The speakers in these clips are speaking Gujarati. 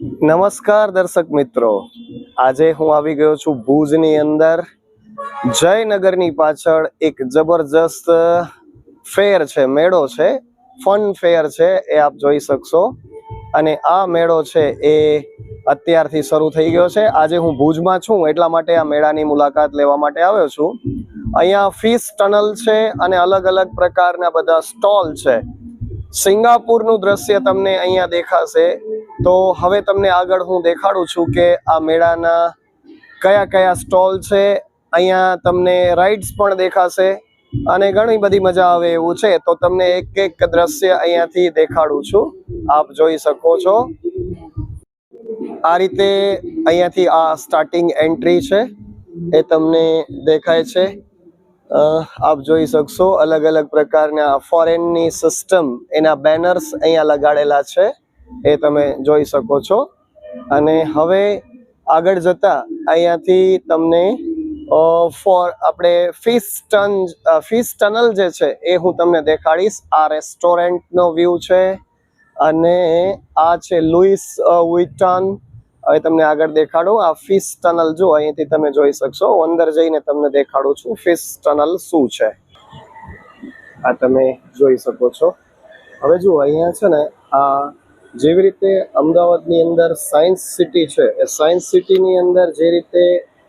નમસ્કાર દર્શક મિત્રો. આજે હું આવી ગયો છું ભુજની અંદર. જયનગરની પાછળ એક જબરજસ્ત ફેર છે, મેળો છે. ફન ફેર છે, એ આપ જોઈ શકશો. અને આ મેળો છે એ અત્યારથી શરૂ થઈ ગયો છે. આજે હું ભુજમાં છું, એટલા માટે આ મેળાની મુલાકાત લેવા માટે આવ્યો છું. અહીંયા ફિશ ટનલ છે અને અલગ અલગ પ્રકારના બધા સ્ટોલ છે. સિંગાપુરનું દ્રશ્ય તમને અહીંયા દેખાશે. તો હવે તમને આગળ હું દેખાડું છું કે આ મેળાના કયા કયા સ્ટોલ છે. અહીંયા તમને રાઇડ્સ પણ દેખાશે અને ઘણી બધી મજા આવે એવું છે. તો તમને એક એક દ્રશ્ય અહીંયાથી દેખાડું છું. આપ જોઈ શકો છો. આ રીતે અહીંયાથી આ સ્ટાર્ટિંગ એન્ટ્રી છે. એ તમને દેખાય છે. આપ જોઈ શકશો અલગ અલગ પ્રકારના ફોરેનની સિસ્ટમ એના બેનર્સ અહીંયા લગાડેલા છે. એ તમે જોઈ શકો છો. અને હવે આગળ જતા અહીંયાથી તમને ફોર આપણે ફિશ ટન ફિશ ટનલ જે છે એ હું તમને દેખાડીશ. આ રેસ્ટોરન્ટનો વ્યૂ છે. અને આ છે લુઈસ વિટન હવે તમને આગળ દેખાડું. આ ફિશ ટનલ જો અહીંથી તમે જોઈ શકશો. હું અંદર જઈને તમને દેખાડું છું ફિશ ટનલ શું છે. આ તમે જોઈ શકો છો. હવે જુઓ અહીંયા છે ને, આ જેવી રીતે અમદાવાદની અંદર સાયન્સ સિટી છે, એ સાયન્સ સિટીની અંદર જે રીતે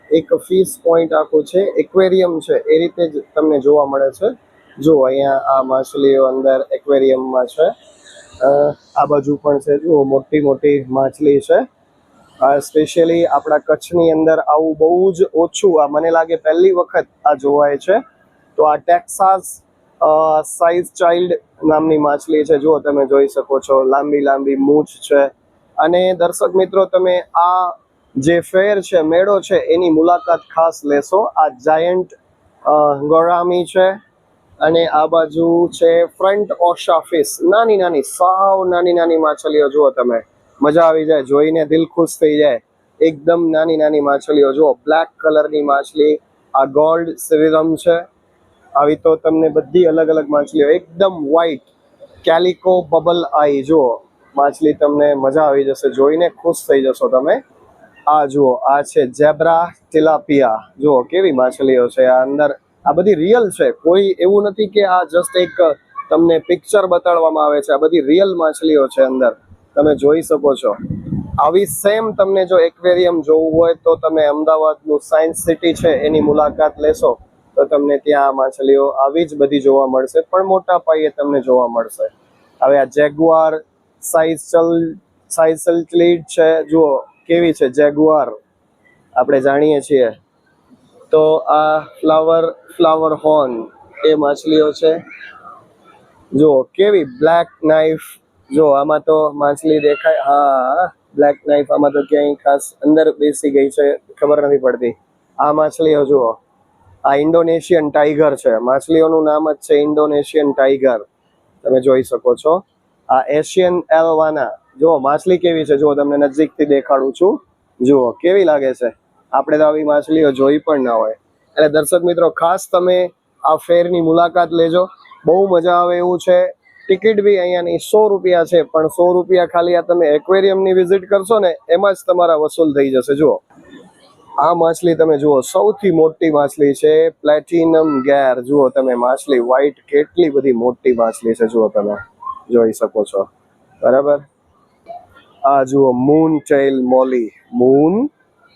એક ફીસ પોઈન્ટ આખું છે એક્વેરિયમ છે, એ રીતે જ તમને જોવા મળે છે. જુઓ, અહીંયા આ માછલીઓ અંદર એક્વેરિયમમાં છે. આ બાજુ પણ છે, જુઓ, મોટી મોટી માછલી છે. સ્પેશિયલી આપણા કચ્છની અંદર આવું બહુ જ ઓછું, આ મને લાગે પહેલી વખત આ જોવાય છે. તો આ ટેક્સાસ સાઇઝ ચાઇલ્ડ નામની માછલી છે, જુઓ તમે જોઈ શકો છો, લાંબી લાંબી મૂછ છે. અને દર્શક મિત્રો, તમે આ જે ફેર છે, મેળો છે, એની મુલાકાત ખાસ લેશો. આ જાયન્ટ ગોરામી છે અને આ બાજુ છે ફ્રન્ટ ઓશા ફિશ નાની નાની, સાવ નાની નાની માછલીઓ, જુઓ તમે. મજા આવી જાય, જોઈને દિલ ખુશ થઈ જાય. એકદમ નાની નાની માછલીઓ, જુઓ. બ્લેક કલરની માછલી, આ ગોલ્ડ સિવિરમ છે. આવી તો તમને બધી અલગ અલગ માછલીઓ, એકદમ વ્હાઈટ કેલિકો બબલ આઈ જુઓ. માછલી તમને મજા આવી જશે, જોઈને ખુશ થઈ જશો તમે. આ જુઓ, આ છે જેબ્રા ટિલાપિયા જુઓ, કેવી માછલીઓ છે, આ અંદર, આ બધી રિયલ છે. કોઈ એવું નથી કે આ જસ્ટ એક તમને પિક્ચર બતાડવામાં આવે છે, આ બધી રિયલ માછલીઓ છે અંદર. તમે જોઈ શકો છો. આવી સેમ તમને જો એક્વેરિયમ જોવું હોય તો તમે અમદાવાદનું સાયન્સ સિટી છે, એની મુલાકાત લેશો. તો તમને ત્યાં માછલીઓ આવી જ બધી જોવા મળશે, પણ મોટા પાયે તમને જોવા મળશે. હવે આ જેગુઆર સાઇસલ સાઇસલ્ટલીડ છે, જુઓ, કેવી છે જેગુઆર આપણે જાણીએ છીએ. તો આ ફ્લાવર ફ્લાવર હોર્ન એ માછલીઓ છે. જુઓ, કેવી બ્લેક નાઇફ જો આમાં તો માછલી દેખાય, હા બ્લેક નાઇફ આમાં તો ક્યાંય ખાસ અંદર બેસી ગઈ છે, ખબર નથી પડતી. આ માછલીઓ, જુઓ. આ ઇન્ડોનેશિયન ટાઈગર છે. માછલીઓનું નામ જ છે ઇન્ડોનેશિયન ટાઈગર. તમે જોઈ શકો છો. આ એશિયન એલવાના. જુઓ, માછલી કેવી છે? જુઓ, તમને નજીકથી દેખાડું છું. જુઓ, કેવી લાગે છે? આપણે તો આવી માછલીઓ જોઈ પણ ના હોય. એટલે દર્શક મિત્રો, ખાસ તમે આ ફેરની મુલાકાત લેજો. બહુ મજા આવે એવું છે. ટિકિટ બી અહીંયાની સો રૂપિયા છે, પણ સો રૂપિયા ખાલી આ તમે એક્વેરિયમની વિઝિટ કરશો ને, એમાં જ તમારા વસૂલ થઈ જશે. જુઓ. આ માછલી તમે જુઓ, સૌથી મોટી માછલી છે, પ્લેટિનમ ગેર. જુઓ તમે માછલી વ્હાઈટ કેટલી બધી મોટી માછલી છે, જુઓ તમે. જોઈ શકો છો. બરાબર? આ જુઓ moon tail molly moon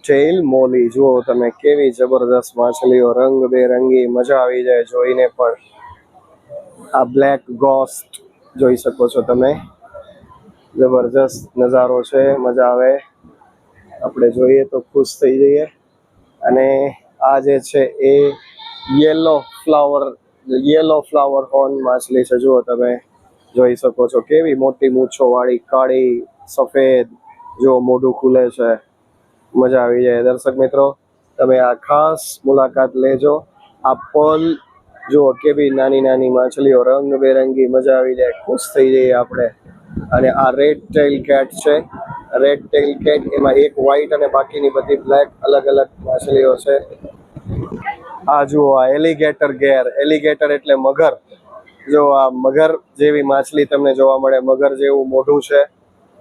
tail molly જુઓ તમે કેવી જબરદસ્ત માછલીઓ રંગ બેરંગી મજા આવી જાય જોઈને પણ. આ બ્લેક ગોસ્ટ જોઈ શકો છો તમે. જબરજસ્ત નજારો છે, મજા આવે. આપણે જોઈએ તો ખુશ થઈ જઈએ. અને આ જે છે એ yellow flower yellow flower horn માછલી છે. જુઓ તમે, જોઈ શકો છો કેવી મોટી મૂછો વાળી કાળી, સફેદ, જો મોઢું ખુલે છે. મજા આવી જાય. દર્શક મિત્રો, તમે આ ખાસ મુલાકાત લેજો. આ પલ, જુઓ કેવી નાની નાની માછલીઓ, રંગબેરંગી, મજા આવી જાય. ખુશ થઈ જઈએ આપણે. અને આ રેડ ટેલ કેટ છે. રેડ ટેલ કેટ એમાં એક વ્હાઈટ અને બાકીની બધી બ્લેક અલગ અલગ માછલીઓ છે. આ જુઓ, આ એલિગેટર ગેર એલિગેટર એટલે મગર. જો આ મગર જેવી માછલી તમને જોવા મળે, મગર જેવું મોઢું છે.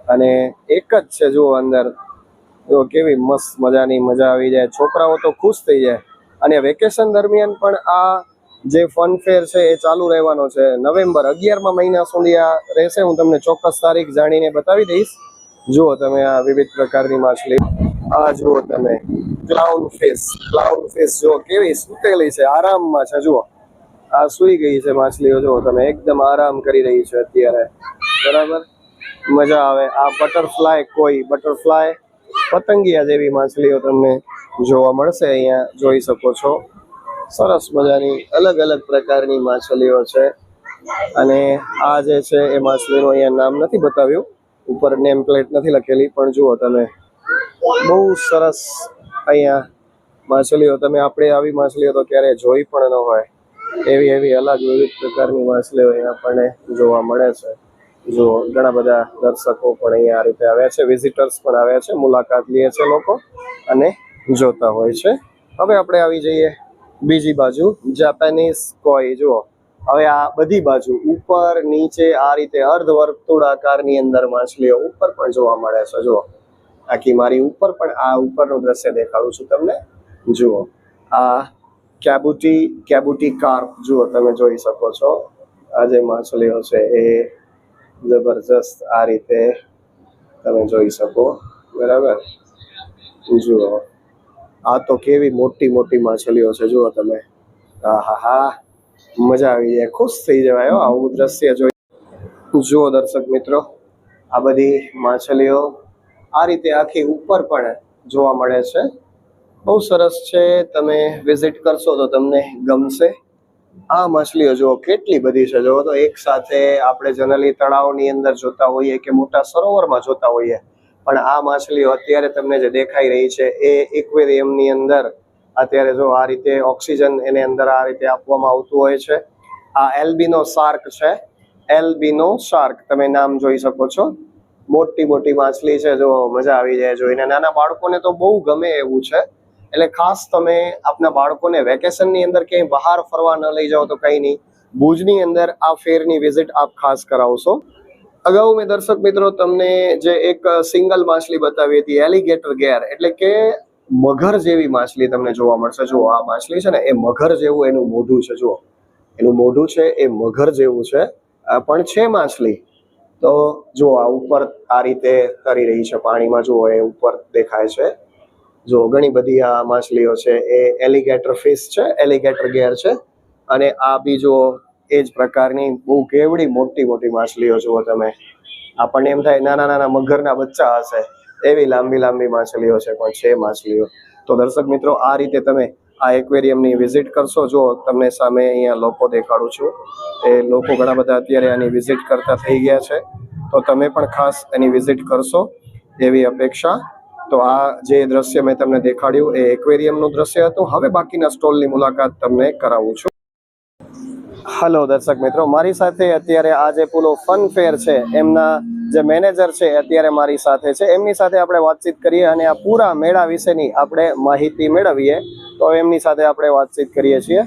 અને એક જ છે, જુઓ અંદર. જો કેવી મસ્ત મજાની મજા આવી જાય. છોકરાઓ તો ખુશ થઈ જાય. અને વેકેશન દરમિયાન પણ આ જે ફન ફેર છે એ ચાલુ રહેવાનો છે. નવેમ્બર અગિયારમાં મહિના સુધી આ રહેશે. હું તમને ચોક્કસ તારીખ જાણીને બતાવી દઈશ. જુઓ તમે આ વિવિધ પ્રકારની માછલી. આ જુઓ તમે. ક્લાઉન ફિશ ક્લાઉન ફિશ જુઓ કેવી સુતેલી છે. આરામમાં છે. જુઓ. આ સુઈ ગઈ છે માછલીઓ. જુઓ તમે. એકદમ આરામ કરી રહી છે અત્યારે. બરાબર? મજા આવે. આ બટરફ્લાય કોઈ બટરફ્લાય પતંગિયા જેવી માછલીઓ તમને જોવા મળશે. અહીંયા જોઈ શકો છો. સરસ મજાની અલગ અલગ પ્રકારની માછલીઓ છે. અને આ જે છે એ માછલીનું અહીંયા નામ નથી બતાવ્યું. ઉપર નેમ પ્લેટ નથી લખેલી, પણ જુઓ તમે. બહુ સરસ અહીંયા માછલીઓ, તમે આપણે આવી માછલીઓ તો ક્યારેય જોઈ પણ ન હોય. એવી એવી અલગ વિવિધ પ્રકારની માછલીઓ અહીંયા આપણને જોવા મળે છે. જો ઘણા બધા દર્શકો પણ અહીંયા આ રીતે આવ્યા છે વિઝિટર્સ પણ આવ્યા છે, મુલાકાત લે છે લોકો અને જોતા હોય છે. હવે આપણે આવી જઈએ બીજી બાજુ જાપાનીઝ કોઈ જુઓ. હવે આ બધી બાજુ, ઉપર, નીચે, આ રીતે અર્ધ વર્તુળાકારની અંદર માછલીઓ ઉપર પણ જોવા મળે છે, જુઓ. આખી મારી ઉપર પણ આ ઉપરનું દ્રશ્ય દેખાડું છું તમને. જુઓ. આ કેબુટી કેબુટી કાર્પ જુઓ, તમે જોઈ શકો છો. આ જે માછલીઓ છે એ જબરજસ્ત આ રીતે તમે જોઈ શકો. બરાબર? જુઓ. આ તો કેવી મોટી મોટી માછલીઓ છે, જુઓ તમે. હા હા મજા આવી જાય, ખુશ થઈ જવાય આવું દ્રશ્ય જોઈ. જુઓ દર્શક મિત્રો, આ બધી માછલીઓ આ રીતે આખી ઉપર પણ જોવા મળે છે. બહુ સરસ છે, તમે વિઝિટ કરશો તો તમને ગમશે. આ માછલીઓ જુઓ, કેટલી બધી છે. જુઓ તો એક સાથે આપણે જનરલી તળાવની અંદર જોતા હોઈએ કે મોટા સરોવરમાં જોતા હોઈએ પણ આ માછલીઓ અત્યારે તમને જે દેખાઈ રહી છે, એ ઇક્વેરિયમની અંદર અત્યારે જો આ રીતે ઓક્સિજન એને અંદર આ રીતે આપવામાં આવતું હોય છે. આ એલ્બિનો શાર્ક છે. એલ્બિનો શાર્ક, તમે નામ જોઈ શકો છો. મોટી મોટી માછલી છે, જો મજા આવી જાય જોઈને નાના બાળકોને તો બહુ ગમે એવું છે. એટલે ખાસ તમે આપના બાળકોને વેકેશનની અંદર ક્યાંય બહાર ફરવા ન લઈ જાઓ તો કંઈ નહીં. ભુજની અંદર આ ફેરની વિઝિટ આપ ખાસ કરાવશો. અગાઉ મેં દર્શક મિત્રો તમને જે એક સિંગલ માછલી બતાવી હતી, એલિગેટર ગેર, એટલે કે મગર જેવી માછલી તમને જોવા મળશે. જુઓ, આ માછલી છે ને, એ મગર જેવું એનું મોઢું છે. જુઓ, એનું મોઢું છે, એ મગર જેવું છે. પણ છે માછલી. તો જુઓ, આ ઉપર આ રીતે તરી રહી છે પાણીમાં. જુઓ, એ ઉપર દેખાય છે. જો ઘણી બધી આ માછલીઓ છે. એ એલિગેટર ફિશ છે, એલિગેટર ગેર છે. અને આ બીજો એ જ પ્રકારની બહુ કેવડી મોટી મોટી માછલીઓ જુઓ તમે. આપણને એમ થાય નાના નાના મગરના બચ્ચા હશે, એવી લાંબી લાંબી માછલીઓ છે, પણ છે માછલીઓ. તો દર્શક મિત્રો, આ રીતે તમે આ એક્વેરિયમની વિઝિટ કરશો. જો તમને સામે અહીંયા લોકો દેખાડું છું, એ લોકો ઘણા બધા અત્યારે આની વિઝિટ કરતા થઈ ગયા છે. તો તમે પણ ખાસ એની વિઝિટ કરશો એવી અપેક્ષા. તો આ જે દ્રશ્ય મેં તમને દેખાડ્યું, એ એક્વેરિયમનું દ્રશ્ય હતું. હવે બાકીના સ્ટોલની મુલાકાત તમને કરાવું છું. હલો દર્શક મિત્રો. મારી સાથે અત્યારે આ જે પૂલો ફન ફેર છે એમના જે મેનેજર છે અત્યારે મારી સાથે છે. એમની સાથે આપણે વાતચીત કરીએ અને આ પૂરા મેળા વિશેની આપણે માહિતી મેળવીએ. તો એમની સાથે આપણે વાતચીત કરીએ છીએ.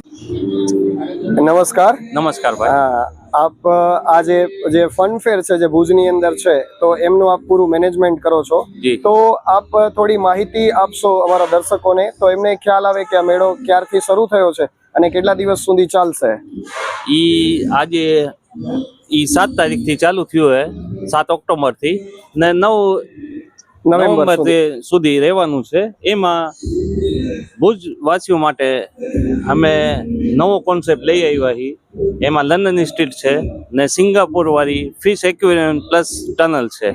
નમસ્કાર. નમસ્કાર ભાઈ. હા આપ આ જે જે ફન ફેર છે જે ભુજની અંદર છે તો એમનું આપ પૂરું મેનેજમેન્ટ કરો છો. તો આપ થોડી માહિતી આપશો અમારા દર્શકોને. તો એમને ખ્યાલ આવે કે આ મેળો ક્યારથી શરૂ થયો છે? અને કેટલા દિવસ સુધી ચાલશે? ઈ આજે ઈ સાત તારીખથી ચાલુ થયું હે સાત ઓક્ટોબરથી ને નવ નવેમ્બર સુધી. રહેવાનું છે. એમાં ભુજ વાસીઓ માટે અમે નવો કોન્સેપ્ટ લઈ આવ્યા છીએ. એમાં લંડન સ્ટ્રીટ છે ને સિંગાપુર વાળી ફિશ એક્વેરિયમ પ્લસ ટનલ છે.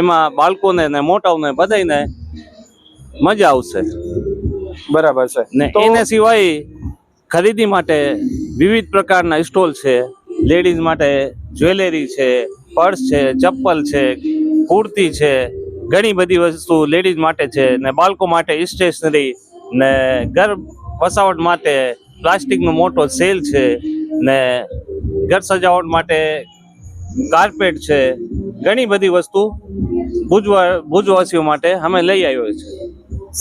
એમાં બાળકોને ને મોટાઓને બધાને મજા આવશે. બરાબર છે. ને એને સિવાય ખરીદી માટે વિવિધ પ્રકારના સ્ટોલ છે. લેડીઝ માટે જ્વેલરી છે, પર્સ છે, ચપ્પલ છે, કુર્તી છે, ઘણી બધી વસ્તુ લેડીઝ માટે છે ને બાળકો માટે સ્ટેશનરી ને ઘર વસાવટ માટે પ્લાસ્ટિકનો મોટો સેલ છે ને ઘર સજાવટ માટે કાર્પેટ છે. ઘણી બધી વસ્તુ ભુજવા ભુજવાસીઓ માટે અમે લઈ આવ્યો છે.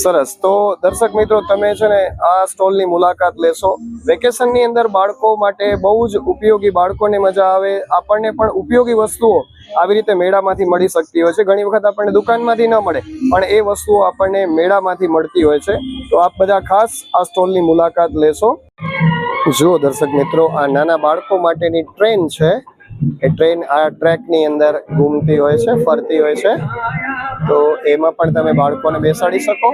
સરસ. તો દર્શક મિત્રો, તમે છે ને આ સ્ટોલની મુલાકાત લેશો. વેકેશનની અંદર બાળકો માટે બહુ જ ઉપયોગી, બાળકોને મજા આવે. આપણને પણ ઉપયોગી વસ્તુઓ આવી રીતે મેળામાંથી મળી શકતી હોય છે. ઘણી વખત આપણને દુકાનમાંથી ન મળે, પણ એ વસ્તુઓ આપણને મેળામાંથી મળતી હોય છે. તો આપ બધા ખાસ આ સ્ટોલની મુલાકાત લેશો. જુઓ દર્શક મિત્રો, આ નાના બાળકો માટેની ટ્રેન છે. એ ટ્રેન આ ટ્રેકની અંદર ઘૂમતી હોય છે, ફરતી હોય છે. તો એમાં પણ તમે બાળકોને બેસાડી શકો.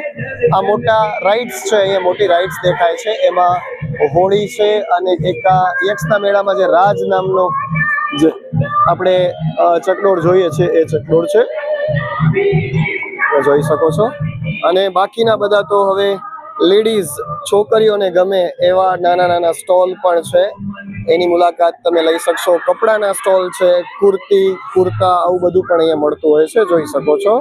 આ મોટા રાઇડ્સ છે, અહીંયા મોટી રાઇડ્સ દેખાય છે. એમાં હોળી છે અને એક યક્ષના મેળામાં જે રાજ નામનો જે આપણે ચકડોળ જોઈએ છે, એ ચકડોળ છે. જોઈ શકો છો. અને બાકીના બધા તો હવે લેડીઝ છોકરીઓને ગમે એવા નાના નાના સ્ટોલ પણ છે. એની મુલાકાત તમે લઈ શકશો. કપડાના સ્ટોલ છે, કુર્તી, કુર્તા, આવું બધું પણ અહીંયા મળતું હોય છે. જોઈ શકો છો.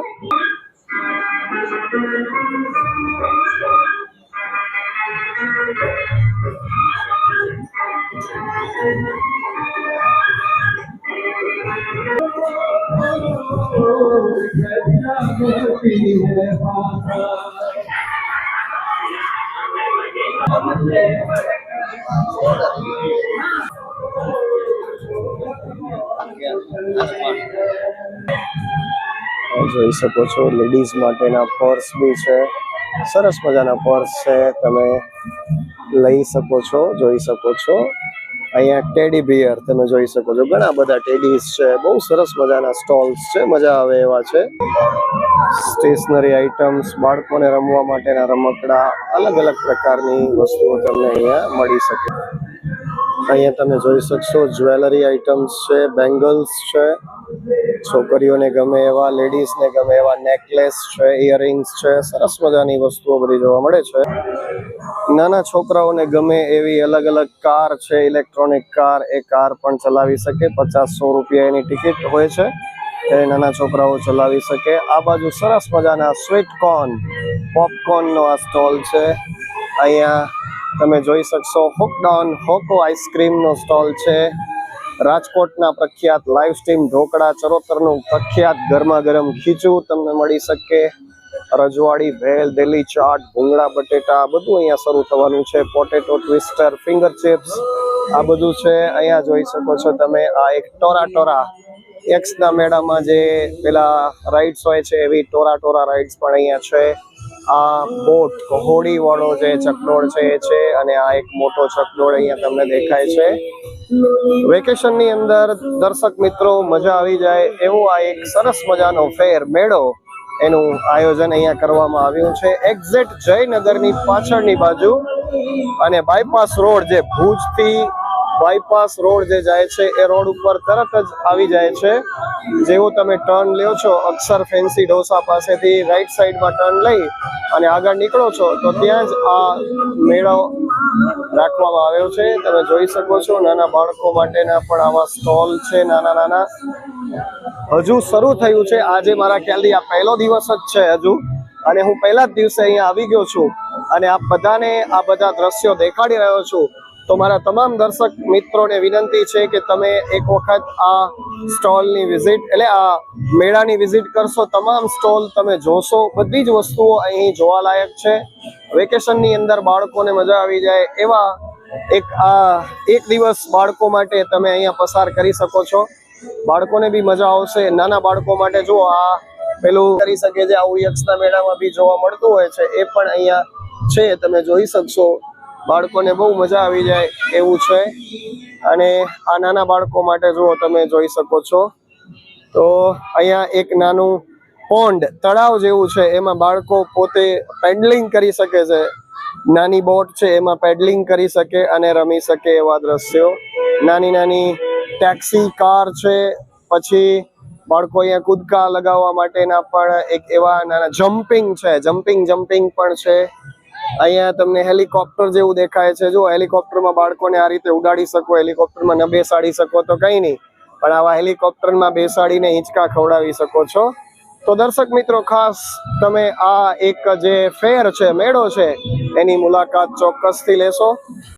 જોઈ શકો છો. લેડીઝ માટેના પર્સ બી છે. સરસ મજાના પર્સ છે. તમે લઈ શકો છો, જોઈ શકો છો. અહીંયા ટેડી બિયર તમે જોઈ શકો છો. ઘણા બધા ટેડીઝ છે. બહુ સરસ મજાના સ્ટોલ્સ છે. મજા આવે એવા છે. સ્ટેશનરી આઇટમ્સ બાળકોને રમવા માટેના રમકડા અલગ અલગ પ્રકારની વસ્તુઓ તમને અહીંયા મળી શકે. અહીંયા તમે જોઈ શકશો જ્વેલરી આઇટમ્સ છે બેંગલ્સ છે. છોકરીઓને ગમે એવા લેડીઝને ગમે એવા નેકલેસ છે ઇયરિંગ્સ છે, સરસ મજાની વસ્તુઓ બધી જોવા મળે છે. નાના છોકરાઓને ગમે એવી અલગ અલગ કાર છે, ઇલેક્ટ્રોનિક કાર, એ કાર પણ ચલાવી શકે. પચાસ સો રૂપિયા એની ટિકિટ હોય છે, એ નાના છોકરાઓ ચલાવી શકે. આ બાજુ સરસ મજાના સ્વીટ કોર્ન, પોપકોર્નનો આ સ્ટોલ છે. અહીંયા તમે જોઈ શકશો હોકડોન હોકો આઈસ્ક્રીમનો સ્ટોલ છે. રાજકોટના પ્રખ્યાત લાઈવ સ્ટ્રીમ ઢોકળા ચરોતરનું પ્રખ્યાત ગરમા ગરમ ખીચું તમને મળી શકે. રજવાડી ભેલ દિલ્હી ચાટ, ભૂંગળા, બટેટા બધું અહીંયા શરૂ થવાનું છે. પોટેટો ટ્વિસ્ટર ફિંગર ચિપ્સ આ બધું છે. અહીંયા જોઈ શકો છો તમે, આ એક ટોરા ટોરા એક્સના મેળામાં જે પેલા રાઇડ્સ હોય છે, એવી ટોરા ટોરા રાઇડ્સ પણ અહીંયા છે. આ બોટ હોડી વાળો જે ચકડોળ છે, એ છે અને આ એક મોટો ચકડોળ અહીંયા તમને દેખાય છે. વેકેશનની અંદર દર્શક મિત્રો, મજા આવી જાય એવો આ એક સરસ મજાનો ફેર મેળો એનું આયોજન અહીંયા કરવામાં આવ્યું છે. એક્ઝેક્ટ જયનગરની પાછળની બાજુ અને બાયપાસ રોડ જે ભુજથી બાયપાસ રોડ જે જાય છે, એ રોડ ઉપર તરત જ આવી જાય છે. જેવો તમે ટર્ન લ્યો છો, અક્ષર ફેન્સી ઢોસા પાસેથી રાઈટ સાઈડમાં ટર્ન લઈ અને આગળ નીકળો છો, તો ત્યાં જ આ મેળો રાખવામાં આવ્યો છે. તમે જોઈ શકો છો, નાના બાળકો માટેના પણ આવા સ્ટોલ છે, નાના નાના. હજુ શરૂ થયું છે. આજે મારા ખ્યાલથી આ પહેલો દિવસ જ છે હજુ. અને હું પહેલા જ દિવસે અહીંયા આવી ગયો છું. અને આપ બધાને આ બધા દ્રશ્યો દેખાડી રહ્યો છું. તો મારા તમામ દર્શક મિત્રોને વિનંતી છે કે તમે એક વખત આ સ્ટોલની વિઝિટ, એટલે આ મેળાની વિઝિટ કરશો, તમામ સ્ટોલ તમે જોશો. બધી જ વસ્તુઓ અહીં જોવાલાયક છે. વેકેશનની અંદર બાળકોને મજા આવી જાય એવા એક આ એક દિવસ બાળકો માટે તમે અહીંયા પસાર કરી શકો છો. બાળકોને બી મજા આવશે. નાના બાળકો માટે જો આ પેલું કરી શકે છે, આવું યક્ષના મેળામાં બી જોવા મળતું હોય છે, એ પણ અહીંયા છે. તમે જોઈ શકશો. બાળકોને બહુ મજા આવી જાય એવું છે. અને આ નાના બાળકો માટે જુઓ તમે જોઈ શકો છો, તો અહીંયા એક નાનું પોન્ડ, તળાવ જેવું છે. એમાં બાળકો પોતે પેડલિંગ કરી શકે છે. નાની બોટ છે, એમાં પેડલિંગ કરી શકે અને રમી શકે એવા દ્રશ્યો. નાની નાની ટેક્સી કાર છે, પછી બાળકો અહીંયા કૂદકા લગાવવા માટેના પણ એક એવા નાના જમ્પિંગ છે. જમ્પિંગ જમ્પિંગ પણ છે. અહીંયા તમને હેલિકોપ્ટર જેવું દેખાય છે. જો હેલિકોપ્ટરમાં બાળકોને આ રીતે ઉડાડી શકો, હેલિકોપ્ટરમાં ન બેસાડી શકો તો કંઈ નહીં. પણ આવા હેલિકોપ્ટરમાં બેસાડીને હિંચકા ખવડાવી શકો છો. તો દર્શક મિત્રો, ખાસ તમે આ એક જે ફેર છે, મેળો છે, એની મુલાકાત ચોક્કસથી લેશો.